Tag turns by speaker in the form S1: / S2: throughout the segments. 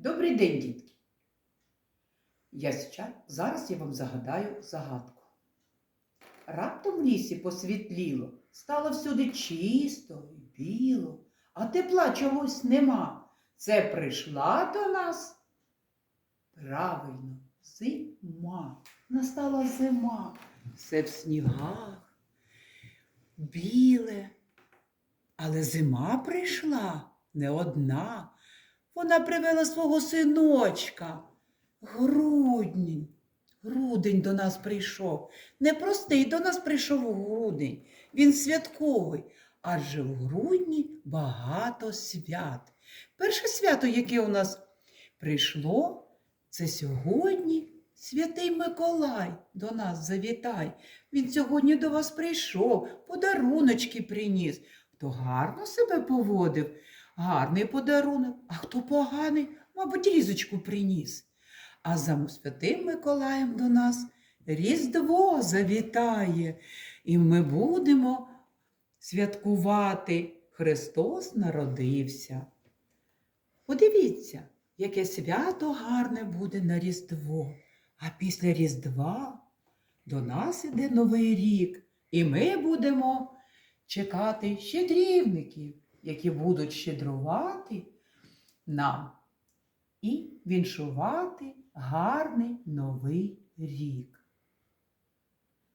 S1: Добрий день, дітки. Я зараз я вам загадаю загадку. Раптом в лісі посвітліло, стало всюди чисто і біло, а тепла чогось нема. Це прийшла до нас. Правильно, зима. Настала зима. Все в снігах, біле. Але зима прийшла не одна. Вона привела свого синочка. Грудень. Грудень до нас прийшов. Не простий до нас прийшов грудень. Він святковий. Адже в грудні багато свят. Перше свято, яке у нас прийшло, це сьогодні святий Миколай до нас завітай. Він сьогодні до вас прийшов, подаруночки приніс. Хто гарно себе поводив, гарний подарунок, а хто поганий, мабуть, різочку приніс. А за святим Миколаєм до нас Різдво завітає, і ми будемо святкувати. Христос народився. Подивіться, яке свято гарне буде на Різдво. А після Різдва до нас іде Новий рік, і ми будемо чекати щедрівників, які будуть щедрувати нам і віншувати гарний новий рік.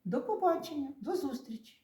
S1: До побачення, до зустрічі!